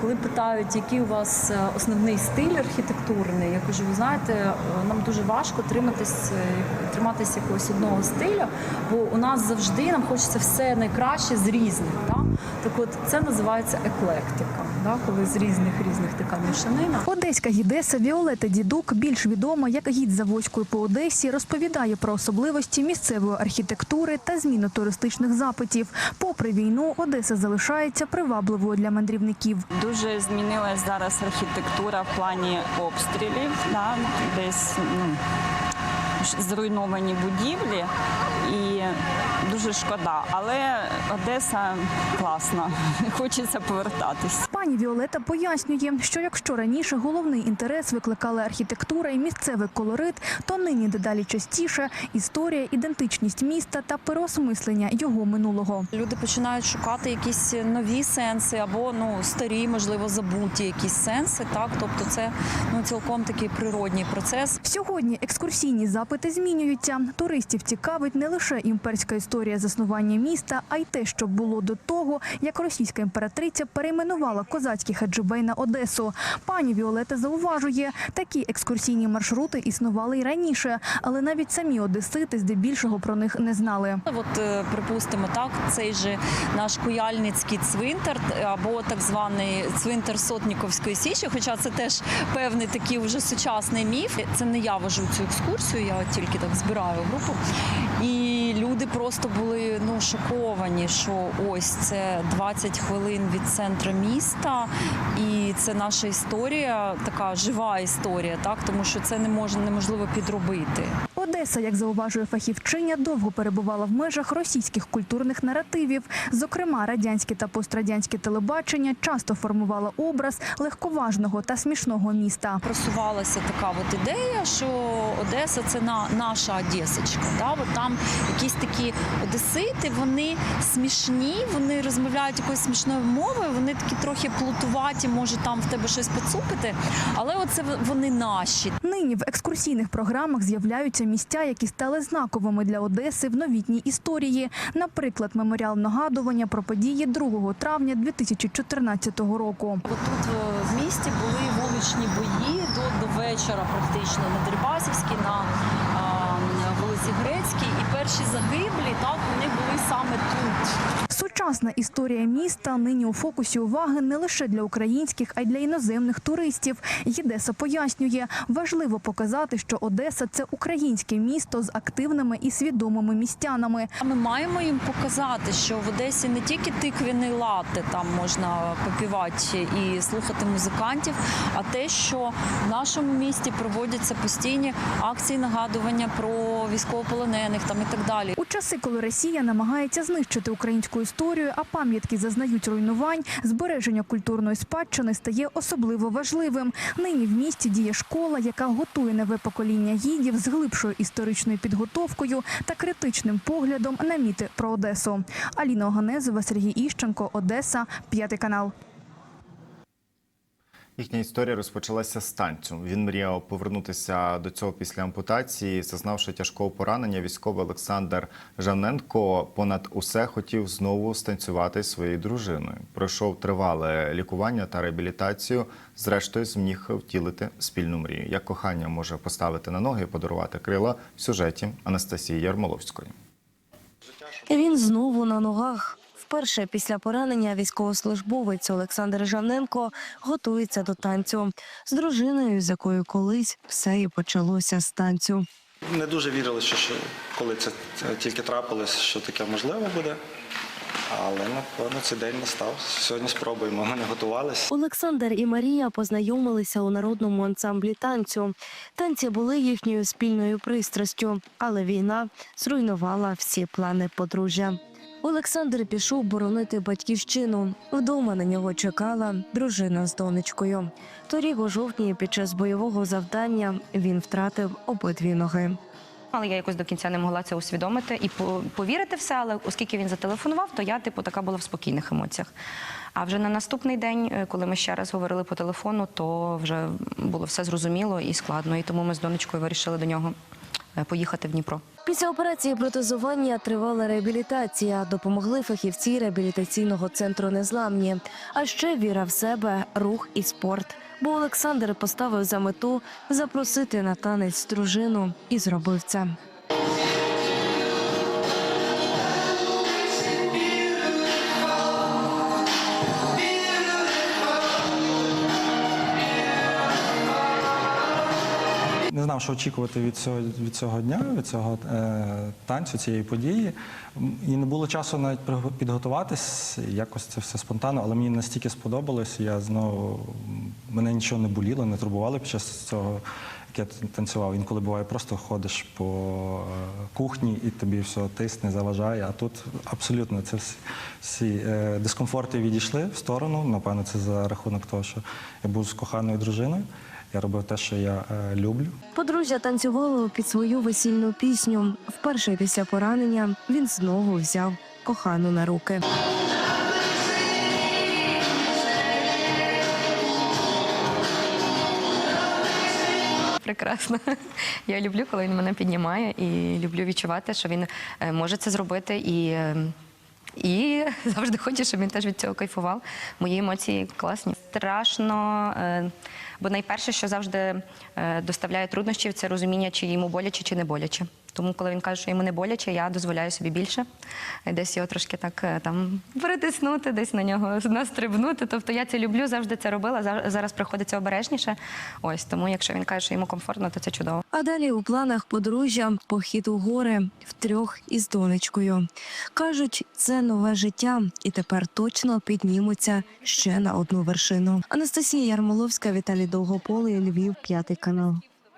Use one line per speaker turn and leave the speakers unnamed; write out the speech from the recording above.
Коли питають, який у вас е, основний стиль архітектурний, я кажу, ви знаєте, е, нам дуже важко триматись, е, триматись якогось одного стилю, бо у нас завжди нам хочеться все найкраще з різних. Да? Так от це називається еклектика, да? коли з різних різних така мішанина.
Одеська гідеса Віолета Дідук, більш відома як гід Заводської по Одесі, розповідає про особливості місцевої архітектури та зміну туристичних запитів. Попри війну, Одеса залишається привабливою для мандрівників.
Дуже змінилась зараз архітектура в плані обстрілів. Да? Десь ну, зруйновані будівлі і дуже шкода. Але Одеса класна. Хочеться повертатись.
Пані Віолета пояснює, що якщо раніше головний інтерес викликали архітектура і місцевий колорит, то нині дедалі частіше історія, ідентичність міста та переосмислення його минулого.
Люди починають шукати якісь нові сенси або ну старі, можливо, забуті якісь сенси. Так, тобто, це ну цілком такий природній процес.
Сьогодні екскурсійні запити змінюються. Туристів цікавить не лише імперська історія заснування міста, а й те, що було до того, як російська імператриця перейменувала козацький хаджибей на Одесу. Пані Віолета зауважує, такі екскурсійні маршрути існували й раніше, але навіть самі одесити здебільшого про них не знали.
От е, припустимо, так цей же наш Куяльницький цвинтар е, або так званий цвинтар Сотніковської січі. Хоча це теж певний такий вже сучасний міф. Це не я вожу цю екскурсію, я тільки так збираю групу. І просто були ну шоковані, що ось це 20 хвилин від центру міста, і це наша історія, така жива історія, так тому що це не можна неможливо підробити.
Одеса, як зауважує фахівчиня, довго перебувала в межах російських культурних наративів. Зокрема, радянське та пострадянське телебачення часто формувало образ легковажного та смішного міста.
просувалася така от ідея, що Одеса це на наша Одесочка. Да? От там якісь такі одесити, вони смішні, вони розмовляють якоюсь смішною мовою, вони такі трохи плутуваті, може там в тебе щось поцупити, але оце вони наші.
Нині в екскурсійних програмах з'являються місця, які стали знаковими для Одеси в новітній історії. Наприклад, меморіал нагадування про події 2 травня 2014 року.
Тут е, в місті були вуличні бої до, до вечора, практично на Дербасівській, на а, вулиці Грецькій. І перші загиблі так вони були саме тут.
Сучасна історія міста нині у фокусі уваги не лише для українських, а й для іноземних туристів. Єдеса пояснює, важливо показати, що Одеса це українське місто з активними і свідомими містянами.
Ми маємо їм показати, що в Одесі не тільки тиквіний латте там можна попівати і слухати музикантів, а те, що в нашому місті проводяться постійні акції нагадування про військовополонених там і так далі.
У часи, коли Росія намагається знищити українську історію, а пам'ятки зазнають руйнувань, збереження культурної спадщини стає особливо важливим. Нині в місті діє школа, яка готує нове покоління гідів з глибшою історичною підготовкою та критичним поглядом на міти про Одесу. Аліна Оганезова, Сергій Іщенко, Одеса, п'ятий канал.
Їхня історія розпочалася з танцю. Він мріяв повернутися до цього після ампутації. Зазнавши тяжкого поранення, військовий Олександр Жаненко понад усе хотів знову станцювати своєю дружиною. Пройшов тривале лікування та реабілітацію. Зрештою, зміг втілити спільну мрію. Як кохання може поставити на ноги і подарувати крила в сюжеті Анастасії Ярмоловської.
Він знову на ногах. Вперше після поранення військовослужбовець Олександр Жавненко готується до танцю з дружиною, з якою колись все і почалося з танцю.
Не дуже вірили, що, що коли це, це тільки трапилось, що таке можливо буде. Але напевно цей день настав. Сьогодні спробуємо. Ми не готувалися.
Олександр і Марія познайомилися у народному ансамблі танцю. Танці були їхньою спільною пристрастю, але війна зруйнувала всі плани подружжя. Олександр пішов боронити батьківщину. Вдома на нього чекала дружина з донечкою. Торік у жовтні під час бойового завдання він втратив обидві ноги.
Але я якось до кінця не могла це усвідомити і по- повірити в це. Але оскільки він зателефонував, то я типу така була в спокійних емоціях. А вже на наступний день, е, коли ми ще раз говорили по телефону, то вже було все зрозуміло і складно. І тому ми з донечкою вирішили до нього поїхати в Дніпро.
Після операції протезування тривала реабілітація. Допомогли фахівці реабілітаційного центру незламні. А ще віра в себе, рух і спорт. Бо Олександр поставив за мету запросити на танець дружину і зробив це.
Не знав, що очікувати від цього, від цього дня, від цього е, танцю, цієї події. І не було часу навіть підготуватись. Якось це все спонтанно, але мені настільки сподобалось. Я знову мене нічого не боліло, не турбувало під час цього, як я танцював. Інколи буває, просто ходиш по е, кухні і тобі все тисне, заважає. А тут абсолютно це всі, всі е, дискомфорти відійшли в сторону. Напевно, це за рахунок того, що я був з коханою дружиною. Я робив те, що я е, люблю.
Подружжя танцювало під свою весільну пісню. Вперше після поранення він знову взяв кохану на руки.
Прекрасно. Я люблю, коли він мене піднімає, і люблю відчувати, що він е, може це зробити і. е, І завжди хочу, щоб він теж від цього кайфував. Мої емоції класні. Страшно, е, бо найперше, що завжди доставляє труднощів, це розуміння, чи йому боляче, чи не боляче. Тому, коли він каже, що йому не боляче, я дозволяю собі більше. Е, Десь його трошки так е, там притиснути, десь на нього настрибнути. Тобто я це люблю, завжди це робила. зар- Зараз приходиться обережніше. Ось тому, якщо він каже, що йому комфортно, то це чудово.
А далі у планах подружжя похід у гори втрьох із донечкою. Кажуть, це нове життя, і тепер точно піднімуться ще на одну вершину. Анастасія Ярмоловська, Віталій Довгополий, Львів, п'ятий канал.